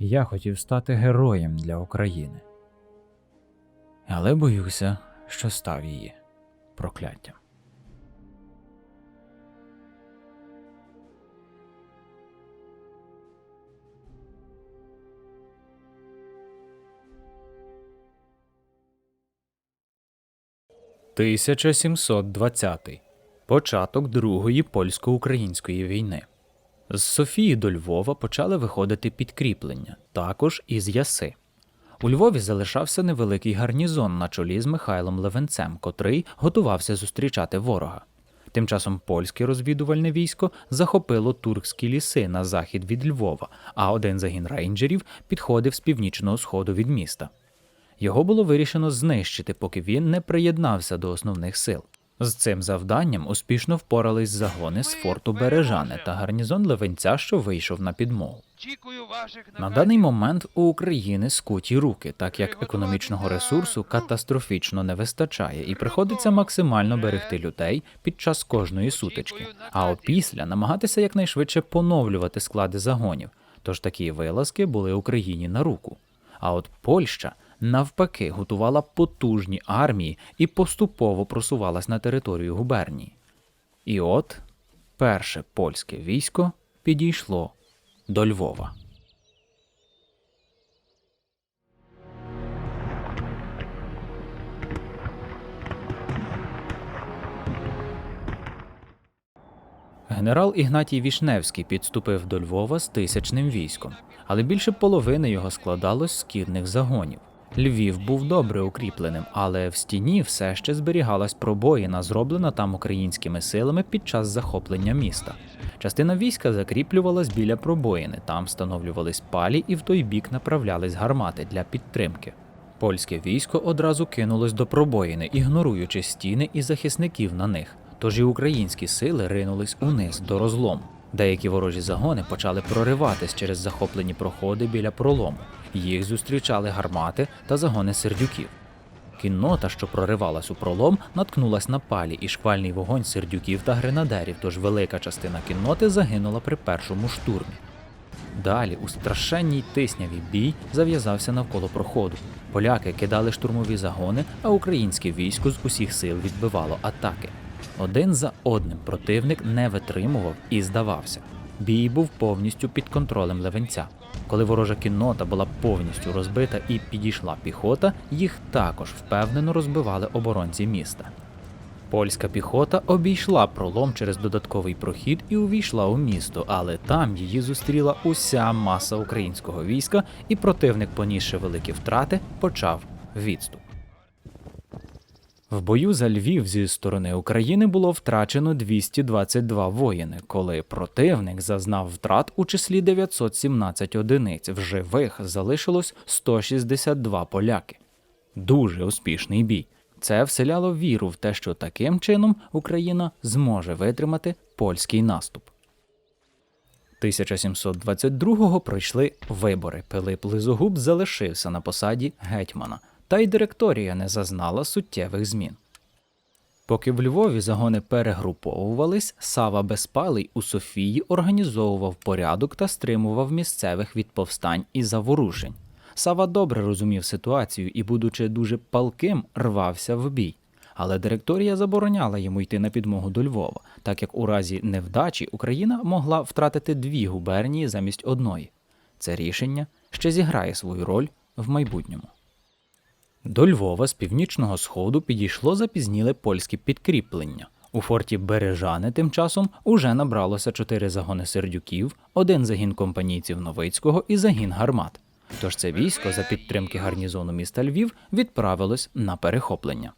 Я хотів стати героєм для України. Але боюся, що став її прокляттям. Тисяча сімсот двадцятий. Початок Другої польсько-української війни. З Софії до Львова почали виходити підкріплення, також із Яси. У Львові залишався невеликий гарнізон на чолі з Михайлом Левенцем, котрий готувався зустрічати ворога. Тим часом польське розвідувальне військо захопило туркські ліси на захід від Львова, а один загін рейнджерів підходив з північного сходу від міста. Його було вирішено знищити, поки він не приєднався до основних сил. З цим завданням успішно впорались загони з форту Бережане та гарнізон Левенця, що вийшов на підмогу. На даний момент у України скуті руки, так як економічного ресурсу катастрофічно не вистачає, і приходиться максимально берегти людей під час кожної сутички, а опісля намагатися якнайшвидше поновлювати склади загонів. Тож такі вилазки були Україні на руку. А от Польща навпаки готувала потужні армії і поступово просувалась на територію губернії. І от перше польське військо підійшло до Львова. Генерал Ігнатій Вішневський підступив до Львова з тисячним військом, але більше половини його складалось з кірних загонів. Львів був добре укріпленим, але в стіні все ще зберігалась пробоїна, зроблена там українськими силами під час захоплення міста. Частина війська закріплювалась біля пробоїни, там встановлювались палі і в той бік направлялись гармати для підтримки. Польське військо одразу кинулось до пробоїни, ігноруючи стіни і захисників на них. Тож і українські сили ринулись униз до розлому. Деякі ворожі загони почали прориватись через захоплені проходи біля пролому. Їх зустрічали гармати та загони сердюків. Кіннота, що проривалась у пролом, наткнулась на палі і шквальний вогонь сердюків та гренадерів, тож велика частина кінноти загинула при першому штурмі. Далі у страшенній тиснявій бій зав'язався навколо проходу. Поляки кидали штурмові загони, а українське військо з усіх сил відбивало атаки. Один за одним противник не витримував і здавався. Бій був повністю під контролем Левенця. Коли ворожа кіннота була повністю розбита і підійшла піхота, їх також впевнено розбивали оборонці міста. Польська піхота обійшла пролом через додатковий прохід і увійшла у місто, але там її зустріла уся маса українського війська, і противник, понісши великі втрати, почав відступ. В бою за Львів зі сторони України було втрачено 222 воїни, коли противник зазнав втрат у числі 917 одиниць. В живих залишилось 162 поляки. Дуже успішний бій. Це вселяло віру в те, що таким чином Україна зможе витримати польський наступ. 1722-го пройшли вибори. Пилип Лизогуб залишився на посаді гетьмана, та й директорія не зазнала суттєвих змін. Поки в Львові загони перегруповувались, Сава Безпалий у Софії організовував порядок та стримував місцевих від повстань і заворушень. Сава добре розумів ситуацію і, будучи дуже палким, рвався в бій. Але директорія забороняла йому йти на підмогу до Львова, так як у разі невдачі Україна могла втратити дві губернії замість одної. Це рішення ще зіграє свою роль в майбутньому. До Львова з північного сходу підійшло запізніле польське підкріплення. У форті Бережани тим часом уже набралося чотири загони сердюків, один загін компанійців Новицького і загін гармат. Тож це військо за підтримки гарнізону міста Львів відправилось на перехоплення.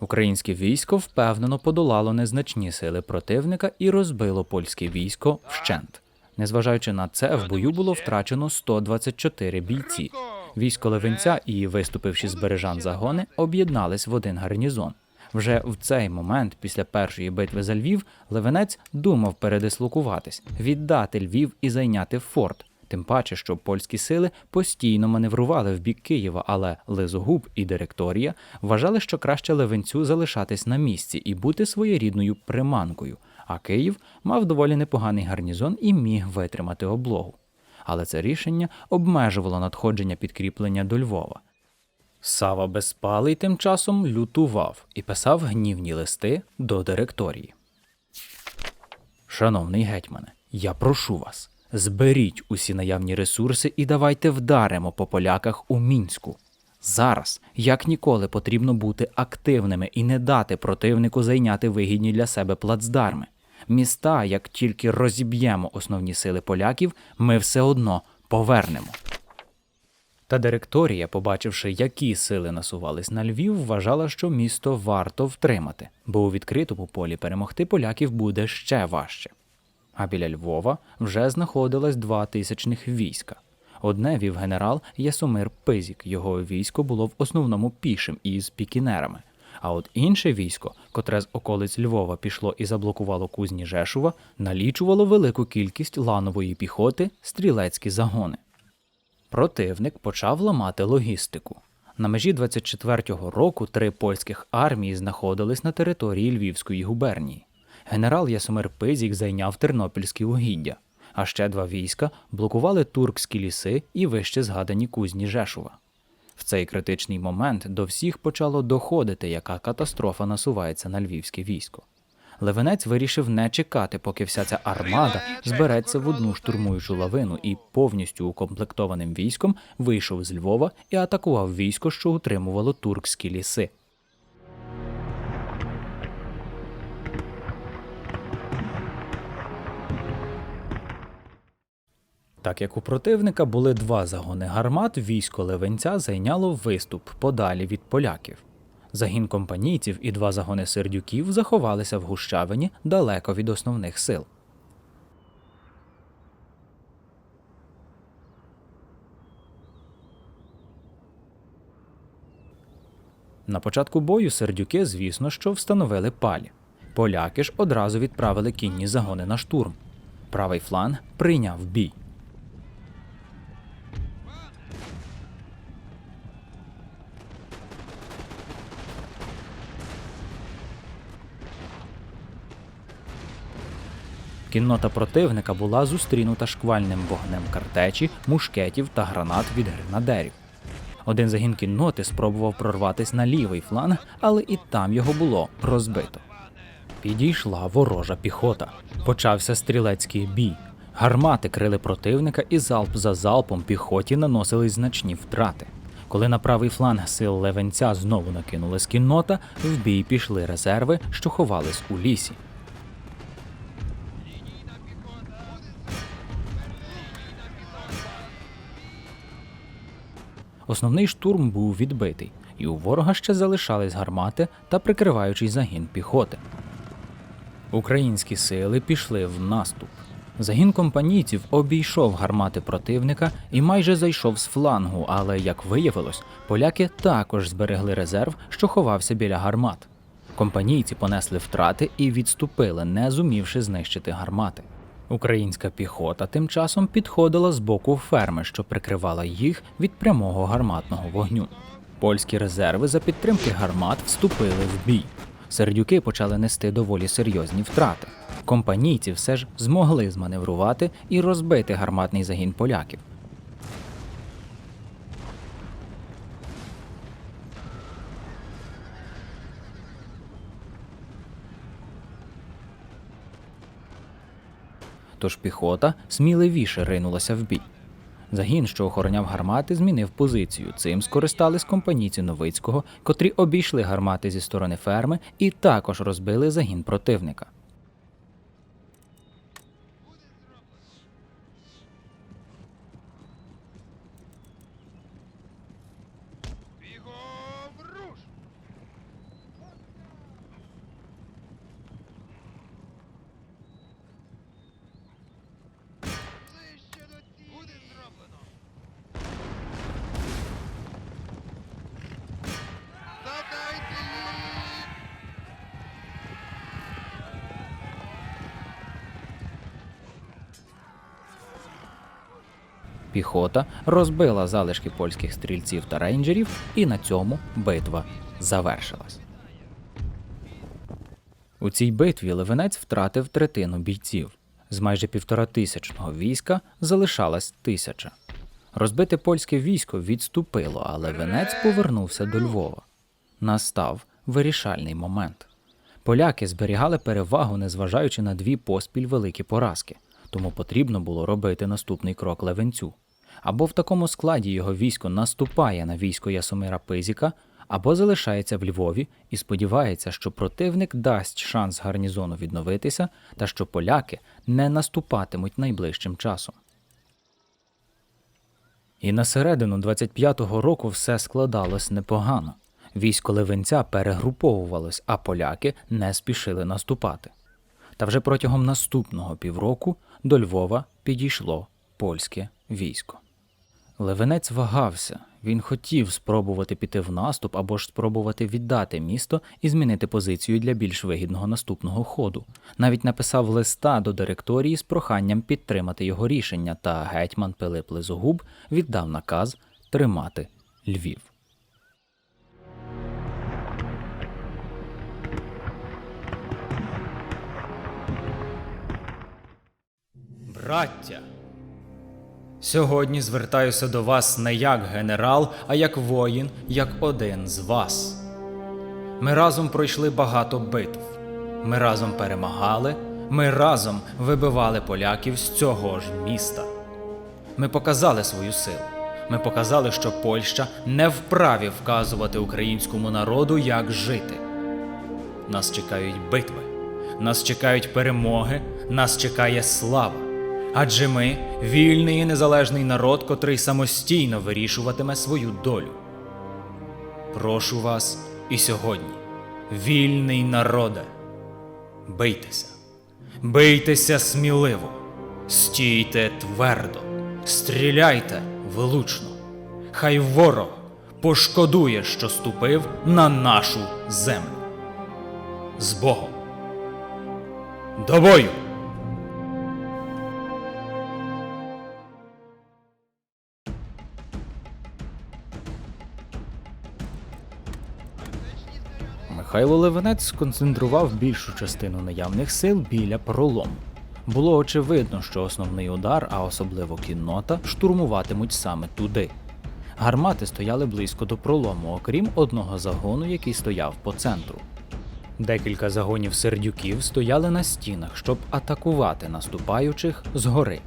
Українське військо впевнено подолало незначні сили противника і розбило польське військо вщент. Незважаючи на це, в бою було втрачено 124 бійці. Військо Левенця і виступивши з бережан загони, об'єднались в один гарнізон. Вже в цей момент, після першої битви за Львів, Левенець думав передислокуватись, віддати Львів і зайняти форт. Тим паче, що польські сили постійно маневрували в бік Києва, але Лизогуб і директорія вважали, що краще Левенцю залишатись на місці і бути своєрідною приманкою. А Київ мав доволі непоганий гарнізон і міг витримати облогу. Але це рішення обмежувало надходження підкріплення до Львова. Сава Безпалий тим часом лютував і писав гнівні листи до директорії. Шановний гетьмане, я прошу вас, зберіть усі наявні ресурси і давайте вдаримо по поляках у мінську. Зараз, як ніколи, потрібно бути активними і не дати противнику зайняти вигідні для себе плацдарми. Міста, як тільки розіб'ємо основні сили поляків, ми все одно повернемо. Та директорія, побачивши, які сили насувались на Львів, вважала, що місто варто втримати, бо у відкритому полі перемогти поляків буде ще важче. А біля Львова вже знаходилось два тисячних війська. Одне вів генерал Ясомир Пизік. Його військо було в основному пішим і з пікінерами. А от інше військо, котре з околиць Львова пішло і заблокувало кузні Жешува, налічувало велику кількість ланової піхоти, стрілецькі загони. Противник почав ламати логістику. На межі 24-го року три польських армії знаходились на території Львівської губернії. Генерал Ясомир Пизік зайняв Тернопільські угіддя, а ще два війська блокували туркські ліси і вище згадані кузні Жешува. В цей критичний момент до всіх почало доходити, яка катастрофа насувається на львівське військо. Левенець вирішив не чекати, поки вся ця армада збереться в одну штурмуючу лавину і повністю укомплектованим військом вийшов з Львова і атакував військо, що утримувало туркські ліси. Так як у противника були два загони гармат, військо Левенця зайняло виступ подалі від поляків. Загін компанійців і два загони сердюків заховалися в гущавині далеко від основних сил. На початку бою сердюки, звісно, що встановили палі. Поляки ж одразу відправили кінні загони на штурм. Правий фланг прийняв бій. Кіннота противника була зустрінута шквальним вогнем картечі, мушкетів та гранат від гренадерів. Один загін кінноти спробував прорватися на лівий фланг, але і там його було розбито. Підійшла ворожа піхота. Почався стрілецький бій. Гармати крили противника, і залп за залпом піхоті наносились значні втрати. Коли на правий фланг сил Левенця знову накинулась кіннота, в бій пішли резерви, що ховались у лісі. Основний штурм був відбитий, і у ворога ще залишались гармати та прикриваючий загін піхоти. Українські сили пішли в наступ. Загін компанійців обійшов гармати противника і майже зайшов з флангу, але, як виявилось, поляки також зберегли резерв, що ховався біля гармат. Компанійці понесли втрати і відступили, не зумівши знищити гармати. Українська піхота тим часом підходила з боку ферми, що прикривала їх від прямого гарматного вогню. Польські резерви за підтримки гармат вступили в бій. Сердюки почали нести доволі серйозні втрати. Компанійці все ж змогли зманеврувати і розбити гарматний загін поляків. Тож піхота сміливіше ринулася в бій. Загін, що охороняв гармати, змінив позицію. Цим скористались компанійці Новицького, котрі обійшли гармати зі сторони ферми і також розбили загін противника. Піхота розбила залишки польських стрільців та рейнджерів, і на цьому битва завершилась. У цій битві Левенець втратив третину бійців. З майже півторатисячного війська залишалась тисяча. Розбите польське військо відступило, а Левенець повернувся до Львова. Настав вирішальний момент. Поляки зберігали перевагу, незважаючи на дві поспіль великі поразки, тому потрібно було робити наступний крок Левенцю. Або в такому складі його військо наступає на військо Ясомира Пизіка, або залишається в Львові і сподівається, що противник дасть шанс гарнізону відновитися та що поляки не наступатимуть найближчим часом. І на середину 25-го року все складалось непогано. Військо Левенця перегруповувалось, а поляки не спішили наступати. Та вже протягом наступного півроку до Львова підійшло польське військо. Левенець вагався. Він хотів спробувати піти в наступ або ж спробувати віддати місто і змінити позицію для більш вигідного наступного ходу. Навіть написав листа до директорії з проханням підтримати його рішення, та гетьман Пилип Лизогуб віддав наказ тримати Львів. Браття, Сьогодні звертаюся до вас не як генерал, а як воїн, як один з вас. Ми разом пройшли багато битв. Ми разом перемагали, ми разом вибивали поляків з цього ж міста. Ми показали свою силу. Ми показали, що Польща не вправі вказувати українському народу, як жити. Нас чекають битви, нас чекають перемоги, нас чекає слава. Адже ми вільний і незалежний народ, котрий самостійно вирішуватиме свою долю. Прошу вас і сьогодні, вільний народе, бийтеся, бийтеся сміливо, стійте твердо, стріляйте влучно. Хай ворог пошкодує, що ступив на нашу землю. З Богом. До бою! Михайло Левенець сконцентрував більшу частину наявних сил біля пролому. Було очевидно, що основний удар, а особливо кіннота, штурмуватимуть саме туди. Гармати стояли близько до пролому, окрім одного загону, який стояв по центру. Декілька загонів сердюків стояли на стінах, щоб атакувати наступаючих згори.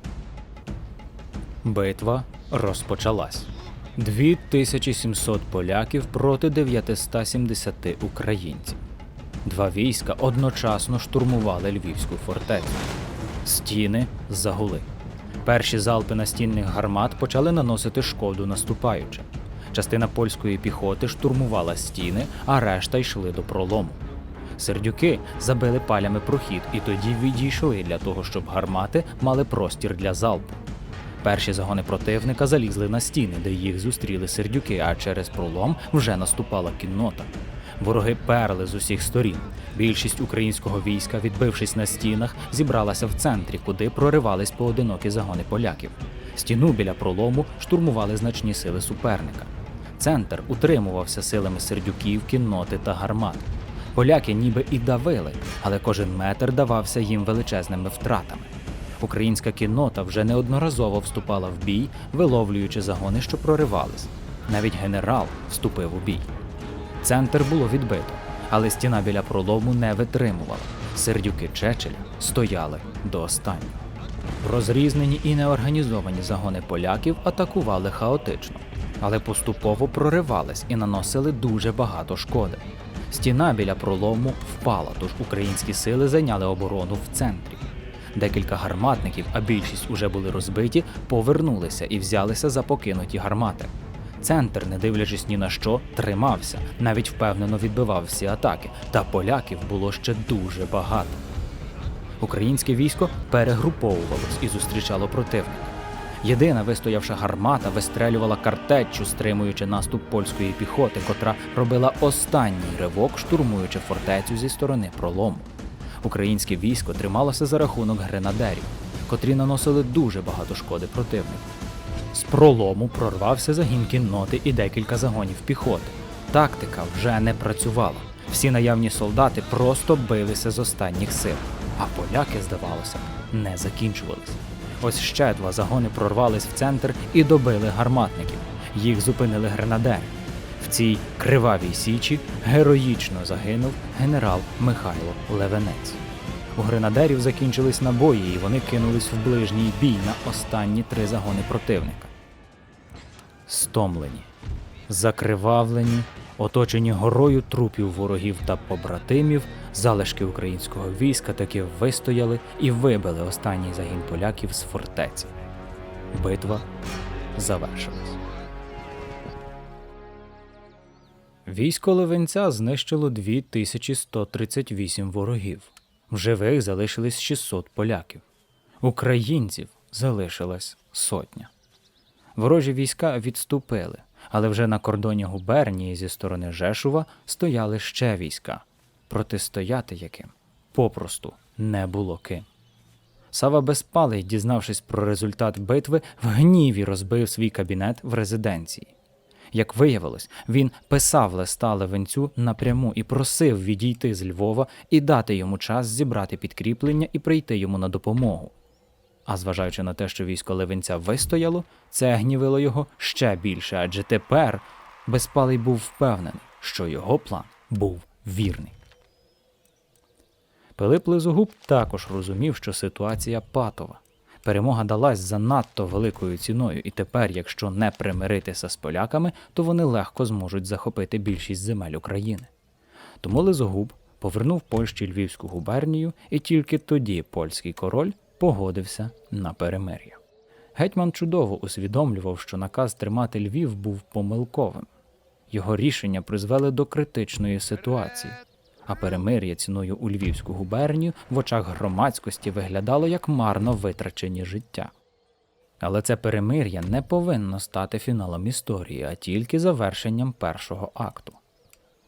Битва розпочалась. 2700 поляків проти 970 українців. Два війська одночасно штурмували львівську фортецю. Стіни загули. Перші залпи настінних гармат почали наносити шкоду наступаючим. Частина польської піхоти штурмувала стіни, а решта йшли до пролому. Сердюки забили палями прохід і тоді відійшли для того, щоб гармати мали простір для залпу. Перші загони противника залізли на стіни, де їх зустріли сердюки, а через пролом вже наступала кіннота. Вороги перли з усіх сторін. Більшість українського війська, відбившись на стінах, зібралася в центрі, куди проривались поодинокі загони поляків. Стіну біля пролому штурмували значні сили суперника. Центр утримувався силами сердюків, кінноти та гармат. Поляки ніби і давили, але кожен метр давався їм величезними втратами. Українська кіннота вже неодноразово вступала в бій, виловлюючи загони, що проривались. Навіть генерал вступив у бій. Центр було відбито, але стіна біля пролому не витримувала. Сердюки Чечеля стояли до останнього. Розрізнені і неорганізовані загони поляків атакували хаотично, але поступово проривались і наносили дуже багато шкоди. Стіна біля пролому впала, тож українські сили зайняли оборону в центрі. Декілька гарматників, а більшість уже були розбиті, повернулися і взялися за покинуті гармати. Центр, не дивлячись ні на що, тримався, навіть впевнено відбивав всі атаки, та поляків було ще дуже багато. Українське військо перегруповувалось і зустрічало противника. Єдина вистоявша гармата вистрелювала картеччю, стримуючи наступ польської піхоти, котра робила останній ривок, штурмуючи фортецю зі сторони пролому. Українське військо трималося за рахунок гренадерів, котрі наносили дуже багато шкоди противнику. З пролому прорвався загін кінноти і декілька загонів піхоти. Тактика вже не працювала. Всі наявні солдати просто билися з останніх сил, а поляки, здавалося, не закінчувались. Ось ще два загони прорвались в центр і добили гарматників. Їх зупинили гренадери. Цій кривавій січі героїчно загинув генерал Михайло Левенець. У гренадерів закінчились набої, і вони кинулись в ближній бій на останні три загони противника. Стомлені, закривавлені, оточені горою трупів ворогів та побратимів, залишки українського війська таки вистояли і вибили останній загін поляків з фортеці. Битва завершилась. Військо Левенця знищило 2138 ворогів. В живих залишились 600 поляків. Українців залишилась сотня. Ворожі війська відступили, але вже на кордоні губернії зі сторони Жешува стояли ще війська, протистояти яким попросту не було ким. Сава Безпалий, дізнавшись про результат битви, в гніві розбив свій кабінет в резиденції. Як виявилось, він писав листа Левенцю напряму і просив відійти з Львова і дати йому час зібрати підкріплення і прийти йому на допомогу. А зважаючи на те, що військо Левенця вистояло, це гнівило його ще більше, адже тепер Безпалий був впевнений, що його план був вірний. Пилип Лизогуб також розумів, що ситуація патова. Перемога далась занадто великою ціною, і тепер, якщо не примиритися з поляками, то вони легко зможуть захопити більшість земель України. Тому Лизогуб повернув Польщі Львівську губернію, і тільки тоді польський король погодився на перемир'я. Гетьман чудово усвідомлював, що наказ тримати Львів був помилковим. Його рішення призвели до критичної ситуації, а перемир'я ціною у Львівську губернію в очах громадськості виглядало як марно витрачені життя. Але це перемир'я не повинно стати фіналом історії, а тільки завершенням першого акту.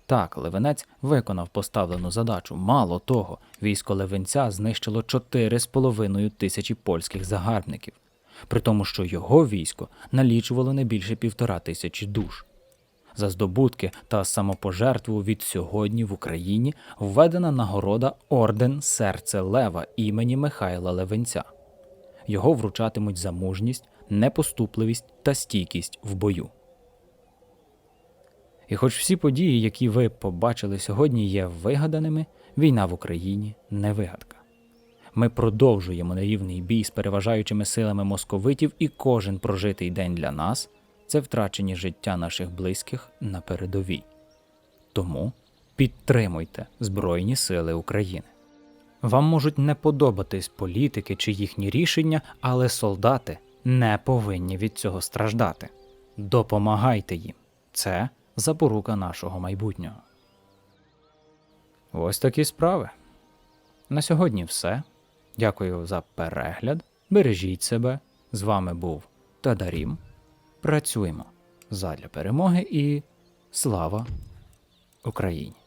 Так, Левенець виконав поставлену задачу. Мало того, військо Левенця знищило 4,5 тисячі польських загарбників, при тому, що його військо налічувало не більше півтора тисячі душ. За здобутки та самопожертву від сьогодні в Україні введена нагорода Орден Серце Лева імені Михайла Левенця. Його вручатимуть за мужність, непоступливість та стійкість в бою. І хоч всі події, які ви побачили сьогодні, є вигаданими, війна в Україні не вигадка. Ми продовжуємо нерівний бій з переважаючими силами московитів, і кожен прожитий день для нас це втрачені життя наших близьких на передовій. Тому підтримуйте Збройні Сили України. Вам можуть не подобатись політики чи їхні рішення, але солдати не повинні від цього страждати. Допомагайте їм. Це запорука нашого майбутнього. Ось такі справи. На сьогодні все. Дякую за перегляд. Бережіть себе. З вами був Тадарім. Працюємо задля перемоги і слава Україні!